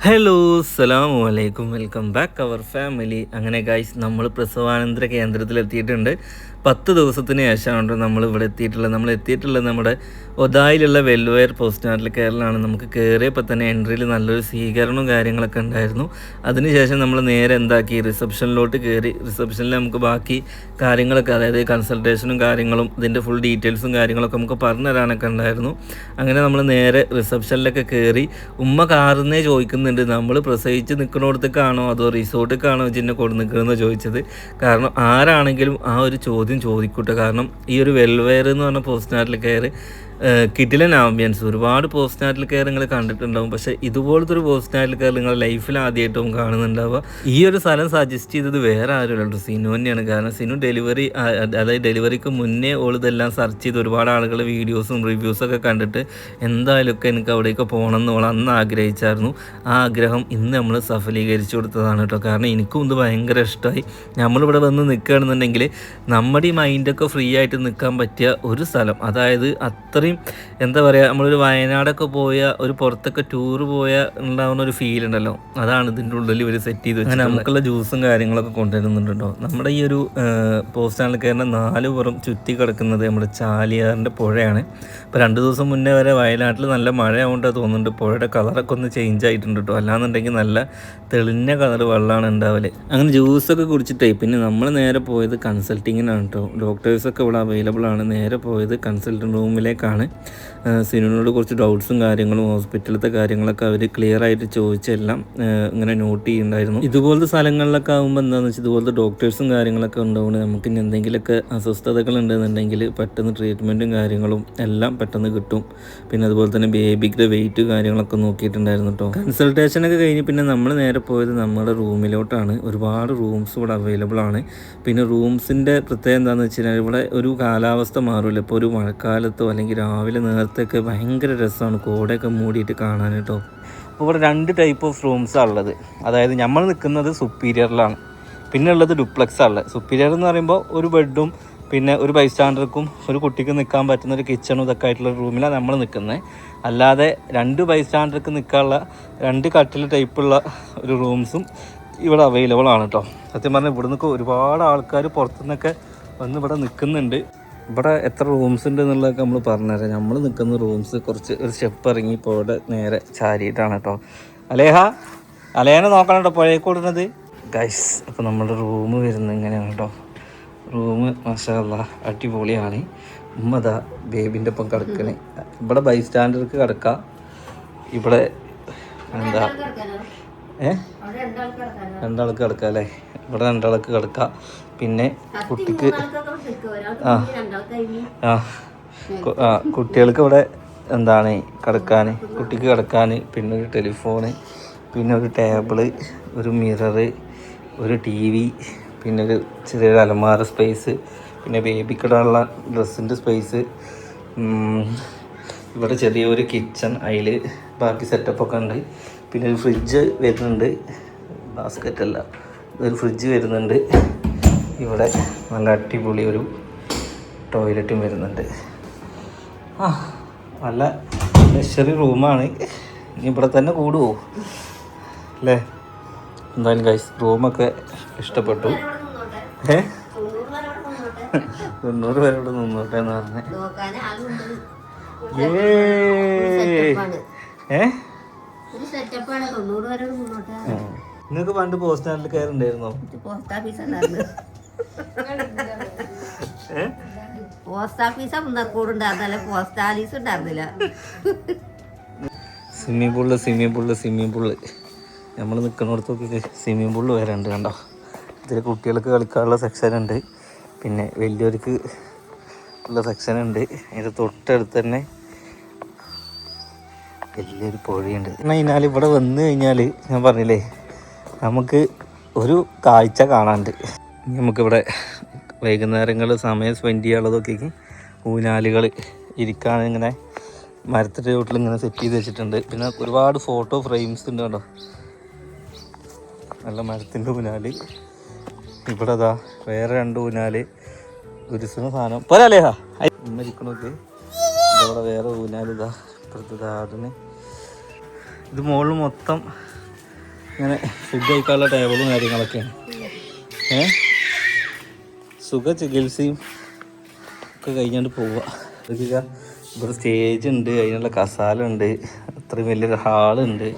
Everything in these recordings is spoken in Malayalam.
ഹലോ അസ്സലാമു വലൈക്കും വെൽക്കം ബാക്ക് അവർ ഫാമിലി അങ്ങനെ ഗൈസ് നമ്മൾ പ്രസവാനന്തര കേന്ദ്രത്തിൽ എത്തിയിട്ടുണ്ട് പത്ത് ദിവസത്തിന് ശേഷമാണ് നമ്മൾ ഇവിടെ എത്തിയിട്ടുള്ളത്. നമ്മൾ എത്തിയിട്ടുള്ളത് നമ്മുടെ ഒതായിലുള്ള വെൽവെയർ പോസ്റ്റ് നാട്ടിൽ കയറലാണ് നമുക്ക് കയറിയപ്പോൾ തന്നെ എൻട്രിയിൽ നല്ലൊരു സ്വീകരണവും കാര്യങ്ങളൊക്കെ ഉണ്ടായിരുന്നു. അതിനുശേഷം നമ്മൾ നേരെ എന്താക്കി? റിസപ്ഷനിലോട്ട് കയറി റിസപ്ഷനിൽ നമുക്ക് ബാക്കി കാര്യങ്ങളൊക്കെ അതായത് കൺസൾട്ടേഷനും കാര്യങ്ങളും ഇതിന്റെ ഫുൾ ഡീറ്റെയിൽസും കാര്യങ്ങളൊക്കെ നമുക്ക് പറഞ്ഞു തരാനൊക്കെ ഉണ്ടായിരുന്നു. അങ്ങനെ നമ്മൾ നേരെ റിസപ്ഷനിലൊക്കെ കയറി ഉമ്മ കാറുന്നേ ചോദിക്കുന്നുണ്ട്. നമ്മൾ പ്രസവിച്ച് നിൽക്കുന്നിടത്തേക്കാണോ അതോ റിസോർട്ടിലേക്കാണോ ചിന്നെ കൊണ്ട് നിൽക്കുന്നതെന്ന് ചോദിച്ചത്. കാരണം ആരാണെങ്കിലും ആ ഒരു ചോദ്യം ചോദിക്കൂട്ടെ. കാരണം ഈ ഒരു വെൽവെയർ എന്ന് പറഞ്ഞ പോസ്റ്റ് നാട്ടിൽ കയറി കിഡിലൻ ആംബിയൻസ് ഒരുപാട് പോസ്റ്റ്നാറ്റൽ കെയർ നിങ്ങൾ കണ്ടിട്ടുണ്ടാവും. പക്ഷേ ഇതുപോലത്തെ ഒരു പോസ്റ്റ്നാറ്റൽ കെയർ നിങ്ങളുടെ ലൈഫിൽ ആദ്യമായിട്ടും കാണുന്നുണ്ടാവുക. ഈ ഒരു സ്ഥലം സജസ്റ്റ് ചെയ്തത് വേറെ ആരുമല്ല സിനു തന്നെയാണ്. കാരണം സിനു ഡെലിവറി അതായത് ഡെലിവറിക്ക് മുന്നേ ഓൾ ഇതെല്ലാം സെർച്ച് ചെയ്ത് ഒരുപാട് ആളുകൾ വീഡിയോസും റിവ്യൂസും ഒക്കെ കണ്ടിട്ട് എന്തായാലും ഒക്കെ എനിക്ക് അവിടേക്ക് പോകണം എന്ന് ഓൾ അന്ന് ആഗ്രഹിച്ചായിരുന്നു. ആ ആഗ്രഹം ഇന്ന് നമ്മൾ സഫലീകരിച്ചു കൊടുത്തതാണ് കേട്ടോ. കാരണം എനിക്കും ഇത് ഭയങ്കര ഇഷ്ടമായി നമ്മളിവിടെ വന്ന് നിൽക്കുകയാണെന്നുണ്ടെങ്കിൽ നമ്മുടെ മൈൻഡൊക്കെ ഫ്രീ ആയിട്ട് നിൽക്കാൻ പറ്റിയ ഒരു സ്ഥലം. അതായത് അത്രയും എന്താ പറയുക നമ്മളൊരു വയനാടൊക്കെ പോയ ഒരു പുറത്തൊക്കെ ടൂർ പോയ ഉണ്ടാവുന്ന ഒരു ഫീൽ ഉണ്ടല്ലോ. അതാണ് ഇതിന്റെ ഉള്ളിൽ ഇവർ സെറ്റ് ചെയ്ത് വെച്ചാൽ നമുക്കുള്ള ജ്യൂസും കാര്യങ്ങളൊക്കെ കൊണ്ടുവരുന്നുണ്ടോ നമ്മുടെ ഈ ഒരു പോസ്റ്റ് ആണ് കയറുന്ന നാല് പുറം ചുറ്റി കിടക്കുന്നത് നമ്മുടെ ചാലിയാറിന്റെ പുഴയാണ്. ഇപ്പോൾ രണ്ട് ദിവസം മുന്നേ വരെ വയനാട്ടിൽ നല്ല മഴയാവുകൊണ്ടാണ് തോന്നുന്നുണ്ട്. പുഴയുടെ കളറൊക്കെ ഒന്ന് ചേഞ്ച് ആയിട്ടുണ്ട് കേട്ടോ അല്ലാന്നുണ്ടെങ്കിൽ നല്ല തെളിഞ്ഞ കളർ വെള്ളമാണ് ഉണ്ടാവൽ. അങ്ങനെ ജ്യൂസൊക്കെ കുടിച്ചിട്ടേ പിന്നെ നമ്മൾ നേരെ പോയത് കൺസൾട്ടിങ്ങിനാണ് കേട്ടോ ഡോക്ടേഴ്സൊക്കെ ഇവിടെ അവൈലബിൾ ആണ്. നേരെ പോയത് കൺസൾട്ടന്റ് റൂമിലേക്കാണ് സിനുവിനോട് കുറച്ച് ഡൗട്ട്സും കാര്യങ്ങളും ഹോസ്പിറ്റലത്തെ കാര്യങ്ങളൊക്കെ അവർ ക്ലിയർ ആയിട്ട് ചോദിച്ചെല്ലാം ഇങ്ങനെ നോട്ട് ചെയ്യുന്നുണ്ടായിരുന്നു. ഇതുപോലത്തെ സ്ഥലങ്ങളിലൊക്കെ ആകുമ്പോൾ എന്താണെന്ന് വെച്ചാൽ ഇതുപോലത്തെ ഡോക്ടേഴ്സും കാര്യങ്ങളൊക്കെ ഉണ്ടാവുന്നത് നമുക്ക് ഇനി എന്തെങ്കിലുമൊക്കെ അസ്വസ്ഥതകൾ ഉണ്ടെന്നുണ്ടെങ്കിൽ പെട്ടെന്ന് ട്രീറ്റ്മെന്റും കാര്യങ്ങളും എല്ലാം പെട്ടെന്ന് കിട്ടും. പിന്നെ അതുപോലെ തന്നെ ബേബിയുടെ വെയിറ്റ് കാര്യങ്ങളൊക്കെ നോക്കിയിട്ടുണ്ടായിരുന്നു കേട്ടോ കൺസൾട്ടേഷനൊക്കെ കഴിഞ്ഞ് പിന്നെ നമ്മൾ നേരെ പോയത് നമ്മുടെ റൂമിലോട്ടാണ്. ഒരുപാട് റൂംസ് ഇവിടെ അവൈലബിൾ ആണ്. പിന്നെ റൂംസിന്റെ പ്രത്യേകം എന്താണെന്ന് വെച്ച് കഴിഞ്ഞാൽ ഇവിടെ ഒരു കാലാവസ്ഥ മാറില്ല ഇപ്പോൾ ഒരു മഴക്കാലത്തോ അല്ലെങ്കിൽ രാവിലെ നേരത്തെയൊക്കെ ഭയങ്കര രസമാണ്. കോടയൊക്കെ മൂടിയിട്ട് കാണാൻ കേട്ടോ. അപ്പോൾ ഇവിടെ രണ്ട് ടൈപ്പ് ഓഫ് റൂംസാണ് ഉള്ളത്. അതായത് നമ്മൾ നിൽക്കുന്നത് സുപ്പീരിയറിലാണ് പിന്നെ ഉള്ളത് ഡുപ്ലക്സ് ഉള്ളത്. സുപ്പീരിയർ എന്ന് പറയുമ്പോൾ ഒരു ബെഡും പിന്നെ ഒരു ബൈസ്റ്റാൻഡർക്കും ഒരു കുട്ടിക്ക് നിൽക്കാൻ പറ്റുന്ന ഒരു കിച്ചണും ഇതൊക്കെ ആയിട്ടുള്ള റൂമിലാണ് നമ്മൾ നിൽക്കുന്നത് അല്ലാതെ രണ്ട് ബൈസ്റ്റാൻഡർക്ക് നിൽക്കാനുള്ള രണ്ട് കട്ടിൽ ടൈപ്പുള്ള ഒരു റൂംസും ഇവിടെ അവൈലബിൾ ആണ് കേട്ടോ. സത്യം പറഞ്ഞാൽ ഇവിടെ നിന്നൊക്കെ ഒരുപാട് ആൾക്കാർ പുറത്തുനിന്നൊക്കെ വന്ന് ഇവിടെ നിൽക്കുന്നുണ്ട് ഇവിടെ എത്ര റൂംസ് ഉണ്ട് എന്നുള്ളതൊക്കെ നമ്മൾ പറഞ്ഞുതരാം നമ്മൾ നിൽക്കുന്ന റൂംസ് കുറച്ച് ഒരു സ്റ്റെപ്പ് ഇറങ്ങി ഇപ്പോൾ ഇവിടെ നേരെ ചാരിയിട്ടാണ് കേട്ടോ. അലേഹ അലേനെ നോക്കണം കേട്ടോ പുഴയെക്കൂടുന്നത് ഗൈസ് അപ്പോൾ നമ്മുടെ റൂം വരുന്നത് ഇങ്ങനെയാണ് കേട്ടോ. റൂം മഷാല്ല അടിപൊളിയാണ്. ഉമ്മതാ ബേബിന്റെ ഒപ്പം കിടക്കണേ. ഇവിടെ ബൈ സ്റ്റാൻഡർക്ക് കിടക്കാം. ഇവിടെ എന്താ? ഏ? രണ്ടാൾക്ക് കിടക്കാം അല്ലേ? ഇവിടെ രണ്ടാൾക്ക് കിടക്കാം. പിന്നെ കുട്ടിക്ക് ആ. ആ ആ കുട്ടികൾക്ക് ഇവിടെ എന്താണ് കിടക്കാൻ കുട്ടിക്ക് കിടക്കാൻ പിന്നെ ഒരു ടെലിഫോണ് പിന്നെ ഒരു ടേബിൾ ഒരു മിററ് ഒരു ടി വി പിന്നെ ഒരു ചെറിയൊരു അലമാര സ്പേസ് പിന്നെ ബേബിക്കിടാനുള്ള ഡ്രസ്സിന്റെ സ്പേസ് ഇവിടെ ചെറിയൊരു കിച്ചൺ അതിൽ ബാക്കി സെറ്റപ്പൊക്കെ ഉണ്ട്. പിന്നെ ഒരു ഫ്രിഡ്ജ് വരുന്നുണ്ട്. ബാസ്ക്കറ്റ് അല്ല ഒരു ഫ്രിഡ്ജ് വരുന്നുണ്ട്. ഇവിടെ നല്ല അടിപൊളി ഒരു ടോയ്ലറ്റും വരുന്നുണ്ട്. ആ നല്ല ലക്ഷറി റൂമാണ് ഇനി ഇവിടെ തന്നെ കൂടുമോ അല്ലേ? എന്തായാലും ഗൈസ് റൂമൊക്കെ ഇഷ്ടപ്പെട്ടു. ഏ? തൊണ്ണൂറ് പേരോട് നിന്നോട്ടെ എന്ന് പറഞ്ഞേ. ഏ നിങ്ങൾക്ക് പണ്ട് പോസ്റ്റ് നാട്ടിൽ കയറുണ്ടായിരുന്നോ? പോസ്റ്റ് ഓഫീസ് പോസ്റ്റ് ഓഫീസാ മുന്നർക്കൂട് ഉണ്ടായിരുന്നല്ല പോസ്റ്റ് ആലീസ് ഉണ്ടായിരുന്നില്ല. Swimming pool swimming pool swimming pool നമ്മൾ നിൽക്കുന്നിടത്തൊക്കെ സ്വിമ്മിംഗ് പൂൾ വരാണ്ട് കണ്ടോ? ഇതിൽ കുട്ടികൾക്ക് കളിക്കാനുള്ള സെക്ഷൻ ഉണ്ട്. പിന്നെ വലിയവർക്ക് ഉള്ള സെക്ഷൻ ഉണ്ട്. അതിന്റെ തൊട്ടടുത്ത് തന്നെ വലിയൊരു പുഴയുണ്ട്. എന്നാൽ ഇവിടെ വന്നു കഴിഞ്ഞാൽ ഞാൻ പറഞ്ഞില്ലേ നമുക്ക് ഒരു കാഴ്ച കാണാണ്ട് നമുക്കിവിടെ വൈകുന്നേരങ്ങൾ സമയം സ്പെൻഡ് ചെയ്യാനുള്ളതൊക്കെ ഊനാലുകൾ ഇരിക്കാൻ ഇങ്ങനെ മരത്തിന്റെ ചോട്ടിൽ ഇങ്ങനെ സെറ്റ് ചെയ്ത് വെച്ചിട്ടുണ്ട്. പിന്നെ ഒരുപാട് ഫോട്ടോ ഫ്രെയിംസ് ഉണ്ട് കേട്ടോ നല്ല മരത്തിന്റെ ഊനാല് ഇവിടെ അതാ വേറെ രണ്ട് ഊനാല് ഗുരുസിന് സാധനം. പോരാലേ ഉമ്മരിക്കണോക്ക് ഇവിടെ വേറെ ഊനാലിതാ ഇപ്പുറത്ത് അതിന്. ഇത് മുകളിൽ മൊത്തം ഇങ്ങനെ ഫുഡ് കഴിക്കാനുള്ള ടേബിളും കാര്യങ്ങളൊക്കെയാണ്. ഏ? സുഖ ചികിത്സയും ഒക്കെ കഴിഞ്ഞുകൊണ്ട് പോവുക ഇവിടെ സ്റ്റേജ് ഉണ്ട് അതിനുള്ള കസാല ഉണ്ട് അത്രയും വലിയൊരു ഹാളുണ്ട്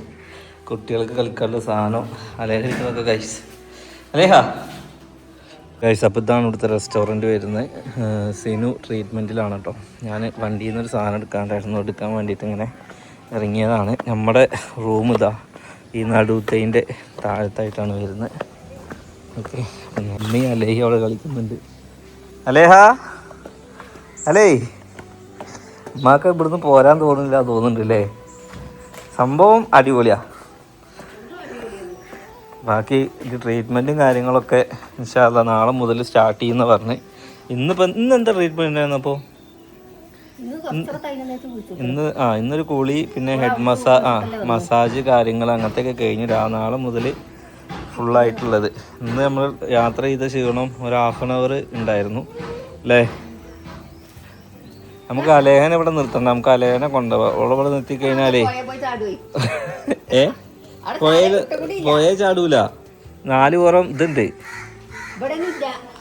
കുട്ടികൾക്ക് കളിക്കാനുള്ള സാധനം അലേഹരിക്കുന്നതൊക്കെ കഴിച്ച്. അലേഹ ഗൈസ് അപ്പോൾ ഇതാണ് ഇവിടുത്തെ റെസ്റ്റോറന്റ് വരുന്നത്. സിനു ട്രീറ്റ്മെന്റിലാണ് കേട്ടോ ഞാൻ വണ്ടിയിൽ നിന്നൊരു സാധനം എടുക്കാണ്ടായിരുന്നു. എടുക്കാൻ വേണ്ടിയിട്ട് ഇങ്ങനെ ഇറങ്ങിയതാണ്. നമ്മുടെ റൂം ഇതാ. ഈ നടുത്തതിന്റെ താഴത്തായിട്ടാണ് വരുന്നത്. ഓക്കെ അമ്മയും അലേഹി അവിടെ കളിക്കുന്നുണ്ട്. അലേഹ? അലേ അമ്മയ്ക്ക് ഇവിടുന്ന് പോരാൻ തോന്നുന്നില്ല തോന്നുന്നുണ്ട് അല്ലേ സംഭവം അടിപൊളിയാ. ബാക്കി ഇത് ട്രീറ്റ്മെന്റും കാര്യങ്ങളൊക്കെ നാളെ മുതൽ സ്റ്റാർട്ട് ചെയ്യുന്ന പറഞ്ഞ്. ഇന്നിപ്പോൾ ഇന്ന് എന്താ ട്രീറ്റ്മെന്റ് ഉണ്ടായിരുന്നു അപ്പോൾ ഇന്ന് ആ ഇന്നൊരു കുളി പിന്നെ ഹെഡ് മസാ ആ മസാജ് കാര്യങ്ങൾ അങ്ങനത്തെയൊക്കെ കഴിഞ്ഞ് ആ നാളെ മുതൽ ഫുള്ളായിട്ടുള്ളത് ഇന്ന് നമ്മൾ യാത്ര ചെയ്ത ക്ഷീണം ഒരു ഹാഫ് ആൻ അവർ ഉണ്ടായിരുന്നു. അല്ലേ? നമുക്ക് അലേഹനെ ഇവിടെ നിർത്തണ്ട. നമുക്ക് അലേഹനെ കൊണ്ടുപോവാം. ഓളെ ഇവിടെ നിർത്തി കഴിഞ്ഞാലേ. ഏ? പോയത് പോയേ ചാടൂല. നാല് പുറം ഇതുണ്ട്.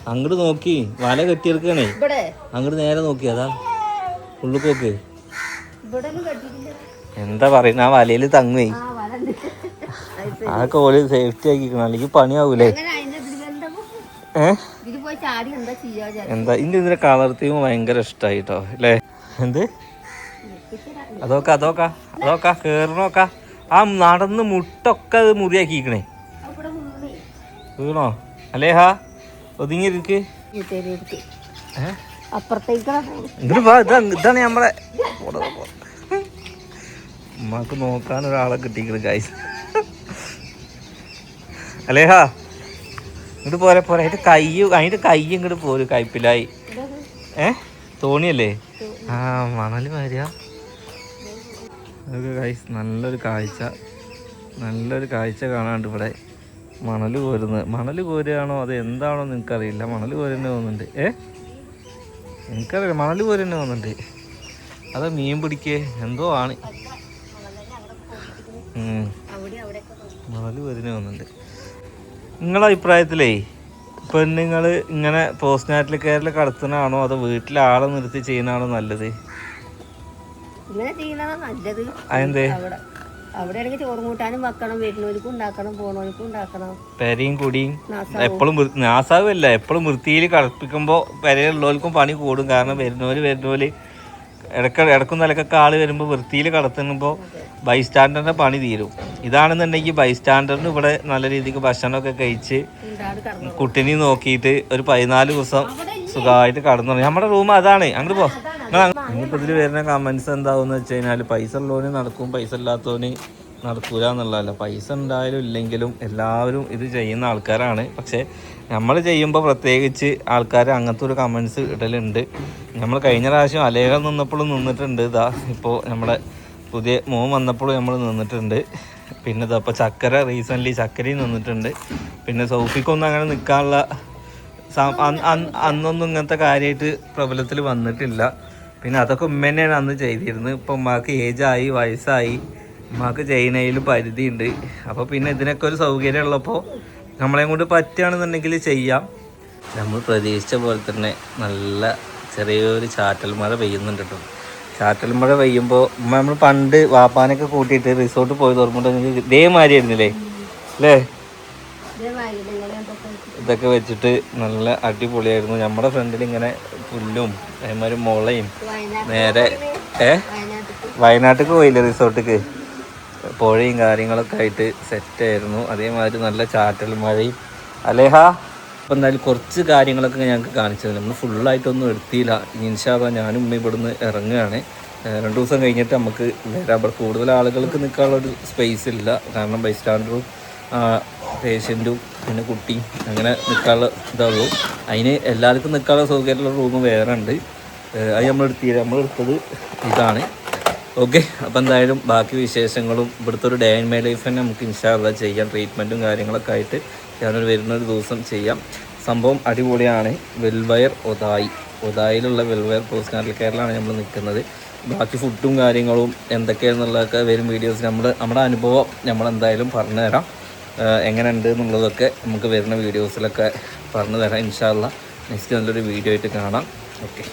അങ്ങോട്ട് നോക്കി. വല കെട്ടിയെടുക്കണേ. അങ്ങോട്ട് നേരെ നോക്കി. അതാ. പോക്ക്. ഇവിടെ എന്താ പറയുന്ന? ആ വലയിൽ തങ്ങുവേ. ആ കോൽ സേഫ്റ്റി ആക്കിക്കണം അല്ലെങ്കിൽ പണിയാവൂലേ? എന്താ ഇന്റെ ഇതിന്റെ കളർ തീം ഭയങ്കര ഇഷ്ടായിട്ടോ അല്ലേ? എന്ത്? അതൊക്കെ അതൊക്കെ അതൊക്കെ കേറണോക്ക ആ നടന്ന് മുട്ടൊക്കെ അത് മുറിയാക്കിക്കണേ വീണോ. അല്ലേഹാ ഒതുങ്ങിയിരിക്ക്. ഈ ഇതാണ് നോക്കാൻ ഒരാളെ കിട്ടിക്കണ് ഗൈസ് അല്ലേഹാ ഇങ്ങോട്ട് പോരെ പോരെ. അതിന്റെ കൈ അതിന്റെ കൈ ഇങ്ങോട്ട് പോരും കൈപ്പിലായി ഏ? തോണിയല്ലേ? ആ മണൽ മാരിയാ. ഗൈസ് നല്ലൊരു കാഴ്ച. നല്ലൊരു കാഴ്ച കാണാണ്ട് ഇവിടെ. മണൽ കോരുന്നത്. മണൽ കോരുകയാണോ അത് എന്താണോ നിനക്കറിയില്ല. മണൽ കോരുന്നെ തോന്നുന്നുണ്ട്. ഏ? എനിക്കറിയില്ല പോലെ തന്നെ വന്നിട്ട് അതാ മീൻ പിടിക്കേ എന്തോ ആണ്. മണൽ പോലെ തന്നെ വന്നിട്ട് നിങ്ങളെ അഭിപ്രായത്തിലേ പെണ്ണുങ്ങൾ ഇങ്ങനെ പോസ്റ്റ് നാറ്റിൽ കയറിൽ കടത്തുന്നതാണോ അതോ വീട്ടിൽ ആളെ നിർത്തി ചെയ്യുന്നതാണോ നല്ലത്? ഇങ്ങനെ ചെയ്യണതാ നല്ലത്. അതെന്തേ? അവിടെ അവിടെ ആണെങ്കിൽ ചോറും കൂട്ടാനും വെക്കണം വരുന്നവർക്കും ഉണ്ടാക്കണം പോണവർക്കും ഉണ്ടാക്കണം. പെരയും കുടിയും എപ്പോഴും നാസാവല്ല എപ്പോഴും വൃത്തിയിൽ കളപ്പിക്കുമ്പോൾ പെരയുള്ളവർക്കും പണി കൂടും. കാരണം വരുന്നവര് വരുന്നവര് ഇടക്ക ഇടക്കും നിലക്കൊക്കെ ആൾ വരുമ്പോൾ വൃത്തിയിൽ കടത്തുമ്പോൾ ബൈസ്റ്റാൻഡറിന്റെ പണി തീരും. ഇതാണെന്നുണ്ടെങ്കിൽ ബൈസ്റ്റാൻഡറിന് ഇവിടെ നല്ല രീതിക്ക് ഭക്ഷണമൊക്കെ കഴിച്ച് കുട്ടിനെ നോക്കിയിട്ട് ഒരു പതിനാല് ദിവസം സുഖമായിട്ട് കടന്നു നമ്മുടെ റൂം അതാണ്. അങ്ങോട്ട് പോ. ഇനിയിപ്പോൾ ഇതിൽ വരുന്ന കമൻസ് എന്താവുമെന്ന് വെച്ച് കഴിഞ്ഞാൽ പൈസ ഉള്ളവന് നടക്കും പൈസ ഇല്ലാത്തവന് നടക്കൂല എന്നുള്ളതല്ല. പൈസ ഉണ്ടായാലും ഇല്ലെങ്കിലും എല്ലാവരും ഇത് ചെയ്യുന്ന ആൾക്കാരാണ്. പക്ഷേ നമ്മൾ ചെയ്യുമ്പോൾ പ്രത്യേകിച്ച് ആൾക്കാർ അങ്ങനത്തെ ഒരു കമൻസ് ഇടലുണ്ട്. നമ്മൾ കഴിഞ്ഞ പ്രാവശ്യം അലേഖ നിന്നപ്പോഴും നിന്നിട്ടുണ്ട്. ഇതാ ഇപ്പോൾ നമ്മുടെ പുതിയ മോൻ വന്നപ്പോഴും നമ്മൾ നിന്നിട്ടുണ്ട്. പിന്നെ ഇതാ ഇപ്പോൾ ചക്കര റീസെന്റ്ലി ചക്കരയും നിന്നിട്ടുണ്ട്. പിന്നെ സൗഫിക്കൊന്നും അങ്ങനെ നിൽക്കാനുള്ള അന്നൊന്നും ഇങ്ങനത്തെ കാര്യമായിട്ട് പ്രബലത്തിൽ വന്നിട്ടില്ല. പിന്നെ അതൊക്കെ ഉമ്മ തന്നെയാണ് അന്ന് ചെയ്തിരുന്നത്. ഇപ്പം ഉമ്മാക്ക് ഏജായി വയസ്സായി. ഉമ്മാക്ക് ചെയ്യുന്നതിൽ പരിധിയുണ്ട്. അപ്പോൾ പിന്നെ ഇതിനൊക്കെ ഒരു സൗകര്യം ഉള്ളപ്പോൾ നമ്മളെയും കൊണ്ട് പറ്റുകയാണെന്നുണ്ടെങ്കിൽ ചെയ്യാം. നമ്മൾ പ്രതീക്ഷിച്ച പോലെ തന്നെ നല്ല ചെറിയൊരു ചാറ്റൽ മഴ പെയ്യുന്നുണ്ട് കേട്ടോ. ചാറ്റൽ മഴ പെയ്യുമ്പോൾ നമ്മൾ പണ്ട് വാപ്പാനൊക്കെ കൂട്ടിയിട്ട് റിസോർട്ട് പോയി ഓർമ്മ ഇതേമാതിരി ആയിരുന്നില്ലേ? അല്ലേ? ഇതൊക്കെ വെച്ചിട്ട് നല്ല അടിപൊളിയായിരുന്നു. നമ്മുടെ ഫ്രണ്ടിൽ ഇങ്ങനെ പുല്ലും അതേമാതിരി മുളയും നേരെ ഏ? വയനാട്ടിക്ക് പോയില്ലേ റിസോർട്ടിക്ക്? പുഴയും കാര്യങ്ങളൊക്കെ ആയിട്ട് സെറ്റായിരുന്നു അതേമാതിരി നല്ല ചാറ്റൽ മഴയും. അലേഹ അപ്പം എന്തായാലും കുറച്ച് കാര്യങ്ങളൊക്കെ ഞങ്ങൾക്ക് കാണിച്ചത് നമ്മൾ ഫുള്ളായിട്ടൊന്നും എടുത്തിയില്ല ഇൻഷാബ ഞാനും ഉമ്മ ഇവിടുന്ന് ഇറങ്ങുകയാണ്. രണ്ടു ദിവസം കഴിഞ്ഞിട്ട് നമുക്ക് വരാം. കൂടുതൽ ആളുകൾക്ക് നിൽക്കാനുള്ള ഒരു സ്പേസ് ഇല്ല. കാരണം ബൈ സ്റ്റാൻഡറും പേഷ്യന്റും പിന്നെ കുട്ടി അങ്ങനെ നിൽക്കാനുള്ള ഇതുള്ളൂ അതിന് എല്ലാവർക്കും നിൽക്കാനുള്ള സൗകര്യമുള്ള റൂം വേറെ ഉണ്ട്. അത് നമ്മൾ എടുത്തില്ല നമ്മൾ എടുത്തത് ഇതാണ്. ഓക്കെ അപ്പോൾ എന്തായാലും ബാക്കി വിശേഷങ്ങളും ഇവിടുത്തെ ഒരു ഡേ ആൻഡ് മൈ ലൈഫ് തന്നെ നമുക്ക് ഇൻഷാല്ല ചെയ്യാം. ട്രീറ്റ്മെന്റും കാര്യങ്ങളൊക്കെ ആയിട്ട് ഞാനൊരു വരുന്ന ഒരു ദിവസം ചെയ്യാം. സംഭവം അടിപൊളിയാണ്. വെൽവയർ ഒതായി ഒതായിലുള്ള വെൽവയർ പോസ്റ്റ് കേരളമാണ് നമ്മൾ നിൽക്കുന്നത്. ബാക്കി ഫുഡും കാര്യങ്ങളും എന്തൊക്കെയാണെന്നുള്ളതൊക്കെ വരും വീഡിയോസ് നമ്മൾ നമ്മുടെ അനുഭവം നമ്മളെന്തായാലും പറഞ്ഞുതരാം. എങ്ങനെ ഉണ്ട് എന്നുള്ളതൊക്കെ നമുക്ക് വരുന്ന വീഡിയോസിലൊക്കെ പറഞ്ഞു തരാം. ഇൻഷാല്ല നെക്സ്റ്റ് നല്ലൊരു വീഡിയോ ആയിട്ട് കാണാം. ഓക്കെ.